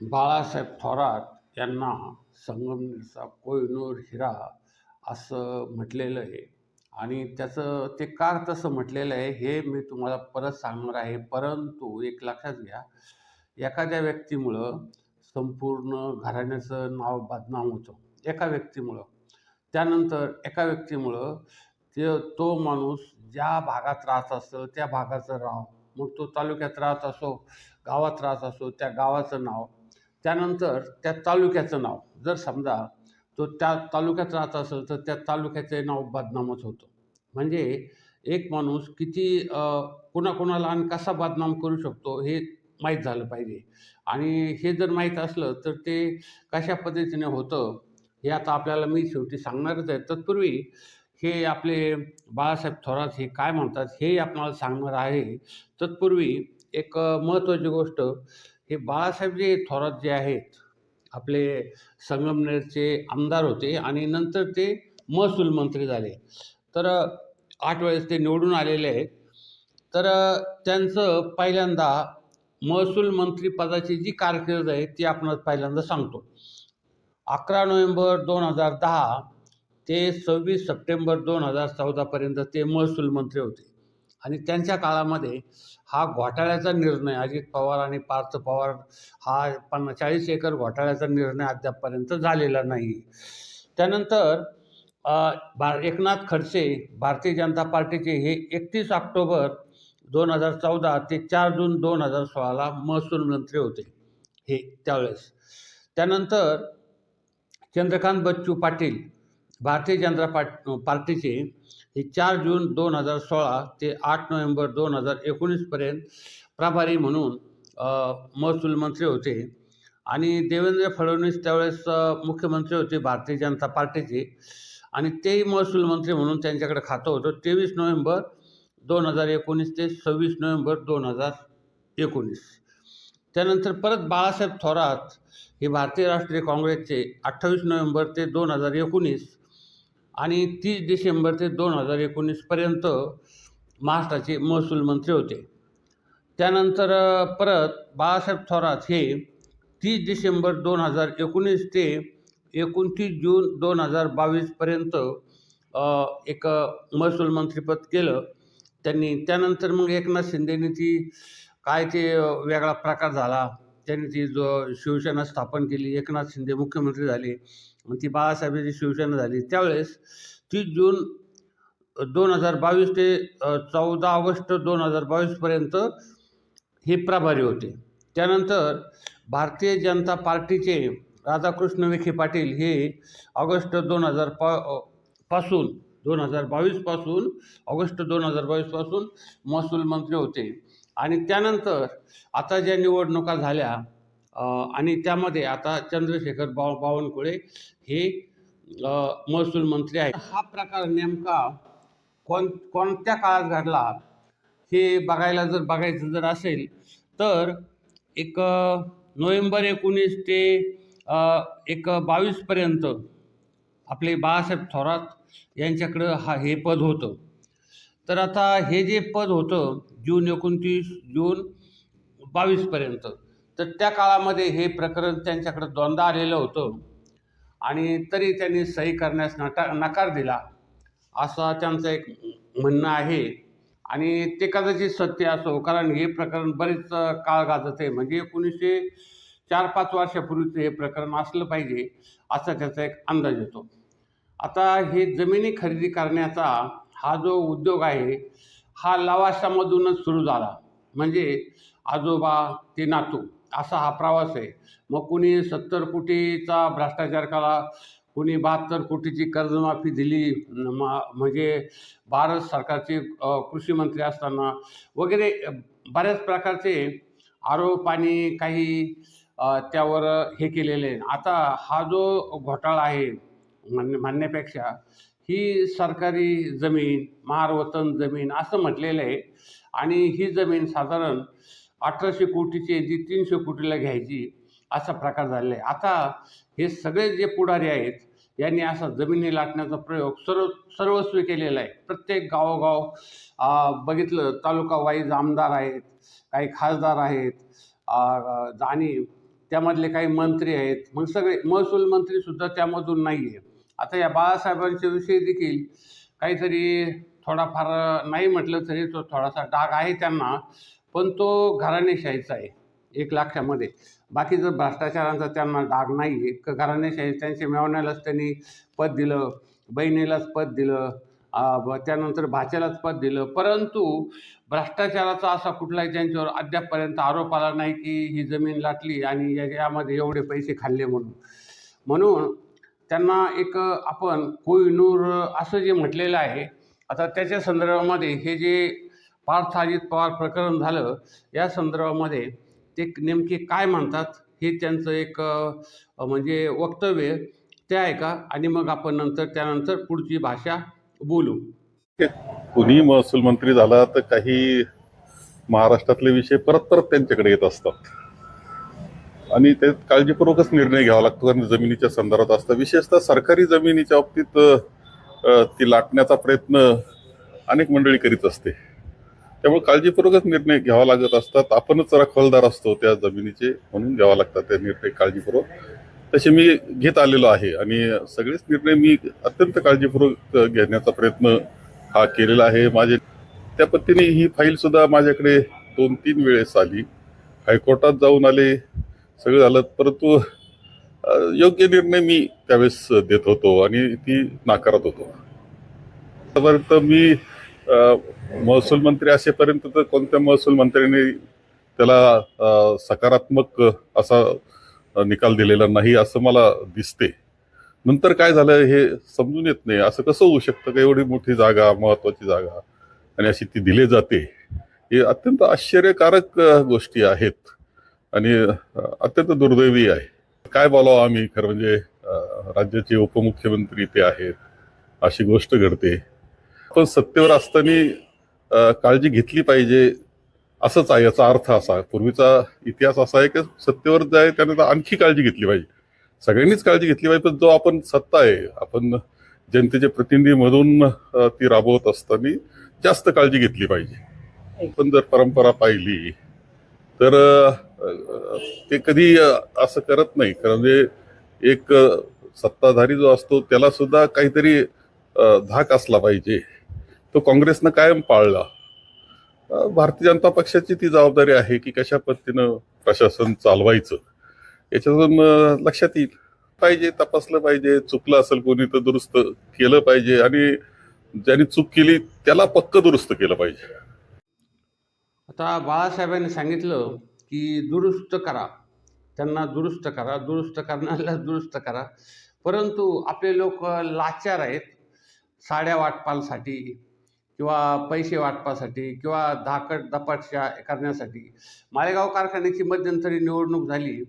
बाळासाहेब थोरात यांना संगमनेरचा कोहिनूर हिरा असं म्हटलेलं आहे. आणि त्याचं ते का तसं म्हटलेलं आहे हे मी तुम्हाला परत सांगणार आहे. परंतु एक लक्षात घ्या एखाद्या व्यक्तीमुळं संपूर्ण घराण्याचं नाव बदनाम होतं. एका व्यक्तीमुळं. त्यानंतर एका व्यक्तीमुळं ते तो माणूस ज्या भागात राहत असतो त्या भागाचं राव. मग तो तालुक्यात राहत असो गावात राहत असो त्या गावाचं नाव त्यानंतर त्या तालुक्याचं नाव जर समजा तो त्या तालुक्यात राहत असेल तर त्या तालुक्याचे नाव बदनामच होतं. म्हणजे एक माणूस किती कोणाकोणाला आणि कसा बदनाम करू शकतो हे माहीत झालं पाहिजे. आणि हे जर माहीत असलं तर ते कशा पद्धतीने होतं हे आता आपल्याला मी शेवटी सांगणारच आहे. तत्पूर्वी हे आपले बाळासाहेब थोरात हे काय म्हणतात हे आपणाला सांगणार आहे. तत्पूर्वी एक महत्त्वाची गोष्ट हे बाळासाहेब जे थोरात जे आहेत आपले संगमनेरचे आमदार होते आणि नंतर ते महसूल मंत्री झाले. तर आठ वेळेस ते निवडून आलेले आहेत. तर त्यांचं पहिल्यांदा महसूल मंत्रीपदाची जी कारकीर्द आहे ती आपण पहिल्यांदा सांगतो. अकरा नोव्हेंबर दोन हजार दहा ते सव्वीस सप्टेंबर दोन हजार चौदापर्यंत ते महसूल मंत्री होते. आणि त्यांच्या काळामध्ये हा घोटाळ्याचा निर्णय अजित पवार आणि पार्थ पवार हा पन्ना चाळीस एकर घोटाळ्याचा निर्णय अद्यापपर्यंत झालेला नाही. त्यानंतर भार एकनाथ खडसे भारतीय जनता पार्टीचे हे एकतीस ऑक्टोबर दोन हजार चौदा ते चार जून दोन हजार सोळाला महसूल मंत्री होते हे त्यावेळेस. त्यानंतर चंद्रकांत बच्चू पाटील भारतीय जनता पाट पार्टीचे हे चार जून दोन हजार सोळा ते आठ नोव्हेंबर दोन हजार एकोणीसपर्यंत प्रभारी म्हणून महसूल मंत्री होते. आणि देवेंद्र फडणवीस त्यावेळेस मुख्यमंत्री होते भारतीय जनता पार्टीचे. आणि तेही महसूल मंत्री म्हणून त्यांच्याकडे खातं होतं. तेवीस नोव्हेंबर दोन हजार एकोणीस ते सव्वीस नोव्हेंबर दोन हजार एकोणीस. त्यानंतर परत बाळासाहेब थोरात हे भारतीय राष्ट्रीय काँग्रेसचे अठ्ठावीस नोव्हेंबर ते दोन हजार एकोणीस आणि तीस डिसेंबर ते दोन हजार एकोणीसपर्यंत महाराष्ट्राचे महसूल मंत्री होते. त्यानंतर परत बाळासाहेब थोरात हे तीस डिसेंबर दोन हजार एकोणीस ते एकोणतीस जून दोन हजार बावीसपर्यंत एक महसूल मंत्रीपद केलं. त्यांनी त्यानंतर मग एकनाथ शिंदेनी ती काय ते वेगळा प्रकार झाला. त्यांनी ती जो शिवसेना स्थापन केली. एकनाथ शिंदे मुख्यमंत्री झाले. मग ती बाळासाहेबांची शिवसेना झाली. त्यावेळेस तीस जून दोन हजार बावीस ते चौदा ऑगस्ट दोन हजार बावीसपर्यंत हे प्रभारी होते. त्यानंतर भारतीय जनता पार्टीचे राधाकृष्ण विखे पाटील हे ऑगस्ट दोन हजार पा पासून दोन हजार बावीसपासून ऑगस्ट दोन हजार बावीसपासून महसूल मंत्री होते. आणि त्यानंतर आता ज्या निवडणुका झाल्या आणि त्यामध्ये आता चंद्रशेखर बाव बावनकुळे हे महसूल मंत्री आहेत. हा प्रकार नेमका कोण कोणत्या काळात घडला हे बघायला जर बघायचं जर असेल तर एक नोव्हेंबर एकोणीस ते एक बावीसपर्यंत आपले बाळासाहेब थोरात यांच्याकडं हा हे पद होतं. तर आता हे जे पद होतं जून एकोणतीस जून बावीसपर्यंत तर त्या काळामध्ये हे प्रकरण त्यांच्याकडं दोनदा आलेलं होतं. आणि तरी त्यांनी सही करण्यास नटा नकार दिला. असा त्यांचं एक म्हणणं आहे. आणि ते कदाचित सत्य असो कारण हे प्रकरण बरेच काळ गाजत आहे. म्हणजे एकोणीसशे चार पाच वर्षापूर्वीचं हे प्रकरण असलं पाहिजे असा त्याचा एक अंदाज येतो. आता हे जमिनी खरेदी करण्याचा हा जो उद्योग आहे हा लवाशामधूनच सुरू झाला. म्हणजे आजोबा ते नातू असा हा प्रवास आहे. मग कुणी सत्तर कोटीचा भ्रष्टाचार केला कुणी बहात्तर कोटीची कर्जमाफी दिली म- म्हणजे भारत सरकारचे कृषी मंत्री असताना वगैरे बऱ्याच प्रकारचे आरोप आणि काही त्यावर हे केलेले. आहे आता हा जो घोटाळा आहे म्हण म्हणण्यापेक्षा ही सरकारी जमीन महारवतन जमीन असं म्हटलेलं आहे. आणि ही जमीन साधारण अठराशे कोटीची जी तीनशे कोटीला घ्यायची असा प्रकार झालेला आहे. आता हे सगळे जे पुढारी आहेत यांनी असा जमिनी लाटण्याचा प्रयोग सर्व सर्वस्वी केलेला आहे. प्रत्येक गावोगाव बघितलं तालुका वाईज आमदार आहेत काही खासदार आहेत आणि त्यामधले काही मंत्री आहेत. मग सगळे महसूल मंत्रीसुद्धा त्यामधून नाही आहे आता या बाळासाहेबांच्या विषयी देखील काहीतरी थोडाफार नाही म्हटलं तरी तो थोडासा डाग आहे त्यांना. पण तो घराणेशाहीचा आहे एक लाखामध्ये. जर भ्रष्टाचारांचा त्यांना डाग नाही आहे क घराणेशाही त्यांच्या मेवण्यालाच त्यांनी पद दिलं बहिणीलाच पद दिलं त्यानंतर भाच्यालाच पद दिलं. परंतु भ्रष्टाचाराचा असा कुठलाही त्यांच्यावर अद्यापपर्यंत आरोप आला नाही की ही जमीन लाटली आणि या- यामध्ये एवढे पैसे खाल्ले म्हणून. म्हणून त्यांना एक आपण कोहिनूर असं जे म्हटलेलं आहे आता त्याच्या संदर्भामध्ये हे जे पार्थ अजित पवार प्रकरण झालं या संदर्भामध्ये ते नेमके काय म्हणतात हे त्यांचं एक म्हणजे वक्तव्य ते ऐका आणि मग आपण नंतर त्यानंतर पुढची भाषा बोलू. कुणी महसूल मंत्री झाला तर काही महाराष्ट्रातले विषय परत परत त्यांच्याकडे येत असतात. आणि ते काळजीपूर्वकच निर्णय घ्यावा लागतो कारण जमिनीच्या संदर्भात असतात विशेषतः सरकारी जमिनीच्या बाबतीत ती लाटण्याचा प्रयत्न अनेक मंडळी करीत असते. त्यामुळे काळजीपूर्वकच निर्णय घ्यावा लागत असतात. आपणच जरा खोलदार असतो त्या जमिनीचे म्हणून घ्यावा लागतात ते निर्णय काळजीपूर्वक. तसे मी घेत आलेलो आहे आणि सगळेच निर्णय मी अत्यंत काळजीपूर्वक घेण्याचा प्रयत्न हा केलेला आहे. माझे त्या पद्धतीने ही फाईल सुद्धा माझ्याकडे दोन तीन वेळेस आली. हायकोर्टात जाऊन आले सगळं झालं. परंतु योग्य निर्णय मी त्यावेळेस देत होतो आणि ती नाकारत होतो. आतापर्यंत मी महसूल मंत्री असेपर्यंत तर कोणत्या महसूल मंत्र्यांनी त्याला सकारात्मक असा निकाल दिलेला नाही असं मला दिसते. नंतर काय झालं हे समजून येत नाही. असं कसं होऊ शकतं का? एवढी मोठी जागा महत्वाची जागा आणि अशी ती दिली जाते. हे अत्यंत आश्चर्यकारक गोष्टी आहेत. आणि अत्यंत दुर्दैवी आहे. काय बोलावं आम्ही? खरं म्हणजे राज्याचे उपमुख्यमंत्री ते आहेत अशी गोष्ट घडते. पण सत्तेवर असताना काळजी घेतली पाहिजे असंच आहे याचा अर्थ असा. पूर्वीचा इतिहास असा आहे की सत्तेवर जाय त्यानंतर आणखी काळजी घेतली पाहिजे. सगळ्यांनीच काळजी घेतली पाहिजे पण जो आपण सत्ता आहे आपण जनतेचे प्रतिनिधी म्हणून ती राबवत असताना जास्त काळजी घेतली पाहिजे. पण जर परंपरा पाहिली तर ते कधी असं करत नाही. कारण म्हणजे एक सत्ताधारी जो असतो त्याला सुद्धा काहीतरी धाक असला पाहिजे. तो काँग्रेसनं कायम पाळला. भारतीय जनता पक्षाची ती जबाबदारी आहे की कशा पद्धतीनं प्रशासन चालवायचं. याच्यातून लक्षात येईल. पाहिजे तपासलं पाहिजे चुकलं असेल कोणी तर दुरुस्त केलं पाहिजे आणि ज्यांनी चूक केली त्याला पक्क दुरुस्त केलं पाहिजे. आता बाळासाहेबांनी सांगितलं की दुरुस्त करा. त्यांना दुरुस्त करा. दुरुस्त करण्याला दुरुस्त करा. परंतु आपले लोक लाचार आहेत. साड्या वाटपालसाठी किंवा पैसे वाटपासाठी किंवा धाकट दपाटशा करण्यासाठी. माळेगाव कारखान्याची मध्यंतरी निवडणूक झाली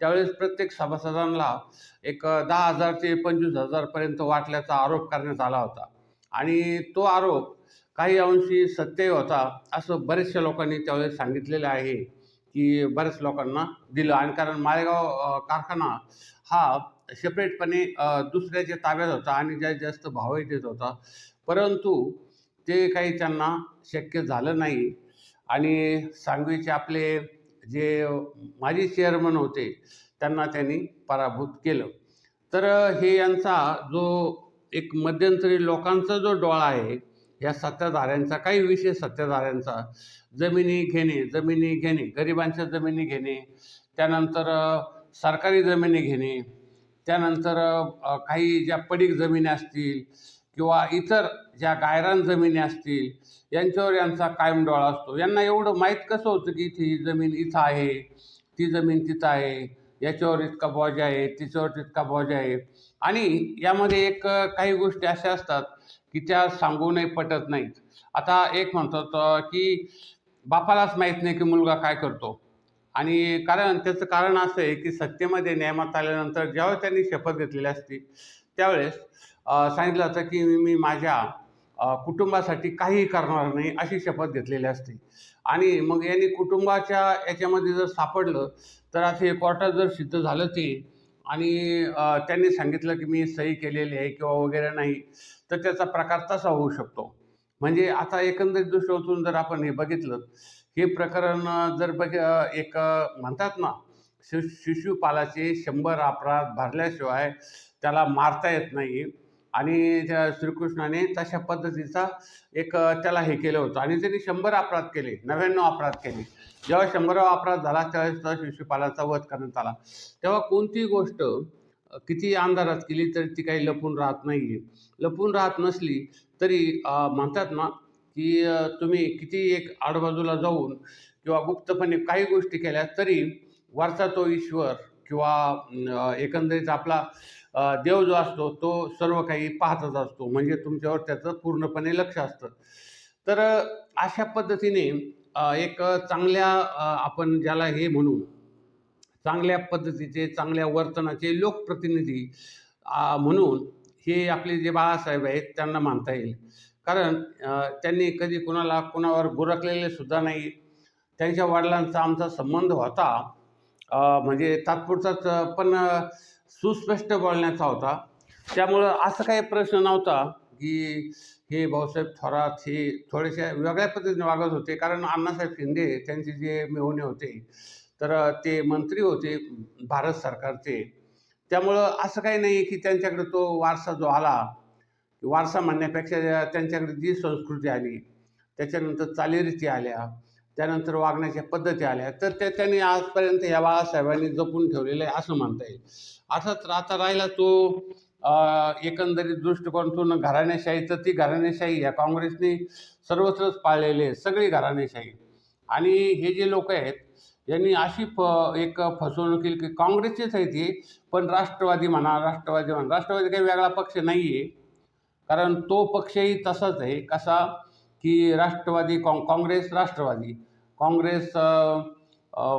त्यावेळेस प्रत्येक सभासदांना एक दहा हजार ते पंचवीस हजारपर्यंत वाटल्याचा आरोप करण्यात आला होता. आणि तो आरोप काही अंशी सत्य होता असं बरेचशा लोकांनी त्यावेळेस सांगितलेलं आहे की बऱ्याच लोकांना दिलं. आणि कारण माळेगाव कारखाना हा सेपरेटपणे दुसऱ्याच्या ताब्यात होता आणि ज्या जास्त भावही देत होता. परंतु ते काही त्यांना शक्य झालं नाही. आणि सांगवीचे आपले जे माजी चेअरमन होते त्यांना त्यांनी पराभूत केलं. तर हे यांचा जो एक मध्यंतरी लोकांचा जो डोळा आहे या सत्ताधाऱ्यांचा काही विशेष सत्ताधाऱ्यांचा जमिनी घेणे जमिनी घेणे गरिबांच्या जमिनी घेणे त्यानंतर सरकारी जमिनी घेणे त्यानंतर काही ज्या पडीक जमिनी असतील किंवा इतर ज्या गायरान जमिनी असतील यांच्यावर यांचा कायम डोळा असतो. यांना एवढं माहीत कसं होतं की इथे ही जमीन इथं आहे ती जमीन तिथं आहे याच्यावर इतका बॉज आहे तिच्यावर तितका बॉज आहे. आणि यामध्ये एक काही गोष्टी अशा असतात की त्या सांगूनही पटत नाहीत. आता एक म्हणतात की बापालाच माहीत नाही की मुलगा काय करतो. आणि कारण त्याचं कारण असं आहे की सत्तेमध्ये नियमात आल्यानंतर ज्यावेळेस त्यांनी शपथ घेतलेली असती त्यावेळेस सांगितलं जातं की मी मी माझ्या कुटुंबासाठी काहीही करणार नाही अशी शपथ घेतलेली असते. आणि मग यांनी कुटुंबाच्या याच्यामध्ये जर सापडलं तर असं हे कोर्टात जर सिद्ध झालं ते आणि त्यांनी सांगितलं की मी सही केलेली आहे किंवा वगैरे नाही तर त्याचा प्रकार तसा होऊ शकतो. म्हणजे आता एकंदरीत दृष्टीतून जर आपण हे बघितलं हे प्रकरण जर बघ एक म्हणतात ना शिशुपालाचे शंभर अपराध भरल्याशिवाय त्याला मारता येत नाही आणि त्या श्रीकृष्णाने तशा पद्धतीचा एक त्याला हे केलं होतं. आणि त्यांनी शंभर अपराध केले नव्याण्णव अपराध केले. जेव्हा शंभरावा अपराध झाला त्यावेळेस शिशुपालाचा वध करण्यात आला. तेव्हा कोणतीही गोष्ट किती अंधारात केली तरी ती काही लपून राहत नाही आहे लपून राहत नसली तरी म्हणतात ना की तुम्ही किती एक आडबाजूला जाऊन किंवा गुप्तपणे काही गोष्टी केल्या तरी वरचा तो ईश्वर किंवा एकंदरीत आपला देव जो असतो तो सर्व काही पाहतच असतो. म्हणजे तुमच्यावर त्याचं पूर्णपणे लक्ष असतं. तर अशा पद्धतीने एक चांगल्या आपण ज्याला हे म्हणू चांगल्या पद्धतीचे चांगल्या वर्तनाचे लोकप्रतिनिधी म्हणून हे आपले जे बाळासाहेब आहेत त्यांना मानता येईल. कारण त्यांनी कधी कुणाला कुणावर गुरकलेले सुद्धा नाही. त्यांच्या वडिलांचा आमचा संबंध होता. म्हणजे तात्पुरताच पण सुस्पष्ट बोलण्याचा होता. त्यामुळं असं काही प्रश्न नव्हता की हे भाऊसाहेब थोरात हे थोडेसे वेगळ्या पद्धतीने वागत होते. कारण अण्णासाहेब शिंदे त्यांचे जे मेहुणे होते तर ते मंत्री होते भारत सरकारचे. त्यामुळं असं काही नाही की त्यांच्याकडे तो वारसा जो आला वारसा म्हणण्यापेक्षा त्यांच्याकडे जी संस्कृती आली त्याच्यानंतर चालीरीती आल्या त्यानंतर वागण्याच्या पद्धती आल्या. तर त्या त्यांनी आजपर्यंत या बाळासाहेबांनी जपून ठेवलेलं आहे असं म्हणता येईल. अर्थात आता राहिला तो एकंदरीत दृष्टिकोनातून घराणेशाही तर ती घराणेशाही या काँग्रेसने सर्वत्रच पाळलेली आहे सगळी घराणेशाही. आणि हे जे लोक आहेत यांनी अशी फ एक फसवणूक केली की काँग्रेसचीच आहे ती पण राष्ट्रवादी म्हणा राष्ट्रवादी म्हणा. राष्ट्रवादी काही वेगळा पक्ष नाही आहे कारण तो पक्षही तसाच आहे. कसा? की राष्ट्रवादी काँ काँग्रेस राष्ट्रवादी. काँग्रेस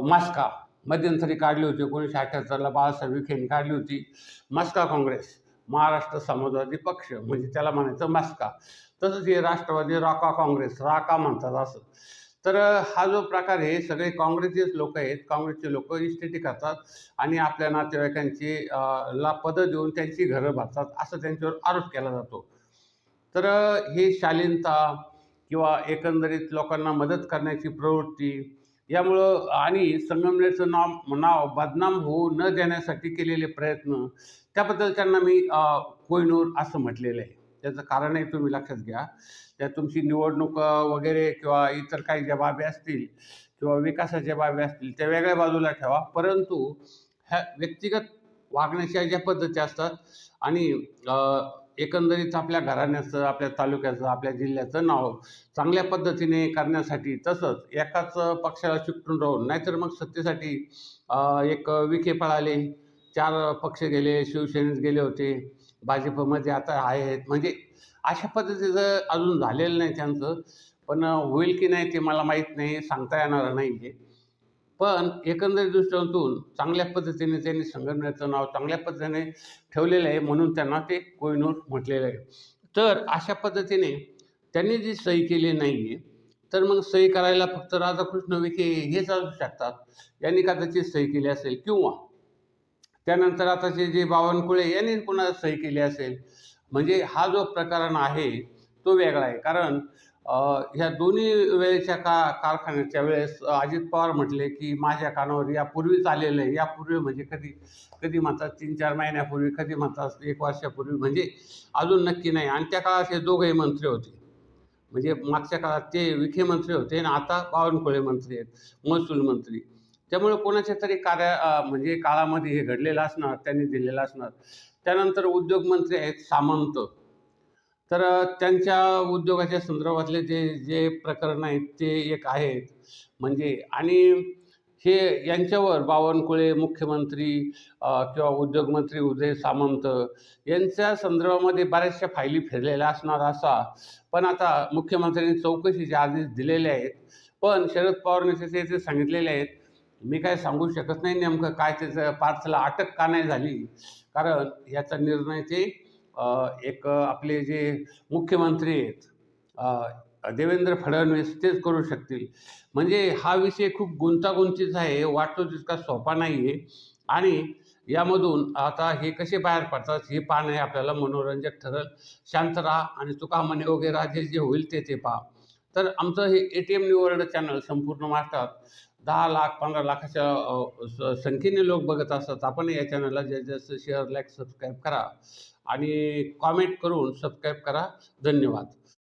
मास्का. मध्यंतरी काढली होती एकोणीसशे अठ्ठ्याहत्तरला बाळासाहेब विखेने काढली होती. मास्का काँग्रेस. महाराष्ट्र समाजवादी पक्ष म्हणजे त्याला म्हणायचं मास्का. तसंच हे राष्ट्रवादी राका काँग्रेस राका म्हणतात असं. तर हा जो प्रकार आहे सगळे काँग्रेसचेच लोक आहेत. काँग्रेसचे लोक इस्टेटी करतात आणि आपल्या नातेवाईकांची ला पदं देऊन त्यांची घरं भरतात असं त्यांच्यावर आरोप केला जातो. तर हे शालीनता किंवा एकंदरीत लोकांना मदत करण्याची प्रवृत्ती यामुळं आणि संगमनेरचं नाव नाव बदनाम होऊ न देण्यासाठी केलेले प्रयत्न त्याबद्दल त्यांना मी कोयनूर असं म्हटलेलं आहे. त्याचं कारणही तुम्ही लक्षात घ्या. त्या तुमची निवडणूक वगैरे किंवा इतर काही ज्या बाबी असतील किंवा विकासाच्या बाबी असतील त्या वेगळ्या बाजूला ठेवा. परंतु ह्या व्यक्तिगत वागण्याच्या ज्या पद्धती असतात आणि एकंदरीत आपल्या घराण्याचं आपल्या तालुक्याचं आपल्या जिल्ह्याचं नाव चांगल्या पद्धतीने करण्यासाठी तसंच एकाच पक्षाला चिकटून राहून नाहीतर मग सत्तेसाठी एक विखे पळाले चार पक्ष गेले शिवसेनेत गेले होते भाजपमध्ये आता आहेत. म्हणजे अशा पद्धतीचं अजून झालेलं नाही त्यांचं पण होईल की नाही ते मला माहीत नाही सांगता येणार नाही आहे पण एकंदरीत दृष्टीकोनातून चांगल्या पद्धतीने त्यांनी संघटनेचं नाव चांगल्या पद्धतीने ठेवलेलं आहे म्हणून त्यांना ते कोहिनूर म्हटलेलं आहे. तर अशा पद्धतीने त्यांनी जी सही केली नाही आहे तर मग सही करायला फक्त राधाकृष्ण विखे हेच असू शकतात. यांनी कदाचित सही केली असेल किंवा त्यानंतर आताचे जे बावनकुळे यांनी पुन्हा सही केली असेल म्हणजे हा जो प्रकरण आहे तो वेगळा आहे. कारण ह्या दोन्ही वेळेच्या का कारखान्याच्या वेळेस अजित पवार म्हटले की माझ्या कानावर यापूर्वीच आलेलं आहे. यापूर्वी म्हणजे कधी कधी म्हणतात तीन चार महिन्यापूर्वी कधी म्हणतात एक वर्षापूर्वी म्हणजे अजून नक्की नाही. आणि त्या काळात हे दोघंही मंत्री होते. म्हणजे मागच्या काळात ते विखे मंत्री होते आणि आता बावनकुळे मंत्री आहेत महसूल मंत्री. त्यामुळे कोणाच्या तरी कार्या म्हणजे काळामध्ये हे घडलेलं असणार त्यांनी दिलेलं असणार. त्यानंतर उद्योगमंत्री आहेत सामंत. तर त्यांच्या उद्योगाच्या संदर्भातले जे जे प्रकरण आहेत ते एक आहेत. म्हणजे आणि हे यांच्यावर बावनकुळे मुख्यमंत्री किंवा उद्योगमंत्री उदय सामंत यांच्या संदर्भामध्ये बऱ्याचशा फायली फिरलेल्या असणार असा. पण आता मुख्यमंत्र्यांनी चौकशीचे आदेश दिलेले आहेत. पण शरद पवारने त्याचे ते सांगितलेले आहेत मी काय सांगू शकत नाही नेमकं काय त्याचं पार्थला अटक का नाही झाली. कारण याचा निर्णय ते एक आपले जे मुख्यमंत्री आहेत देवेंद्र फडणवीस तेच करू शकतील. म्हणजे हा विषय खूप गुंतागुंतीचा आहे वाटतो तितका सोपा नाही आहे आणि यामधून आता हे कसे बाहेर पडतात हे पाहणं हे आपल्याला मनोरंजक ठरल. शांत राहा आणि चुका म्हणे वगैरे जे जे होईल ते ते पहा. तर आमचं हे ए टी एम निवर्ड चॅनल संपूर्ण महाराष्ट्रात दहा लाख पंधरा लाखाच्या संख्येने लोक बघत असतात. आपण या चॅनलला जास्तीत जास्त शेअर लाईक सबस्क्राईब करा. आणि कॉमेंट करून सबस्क्राईब करा. धन्यवाद.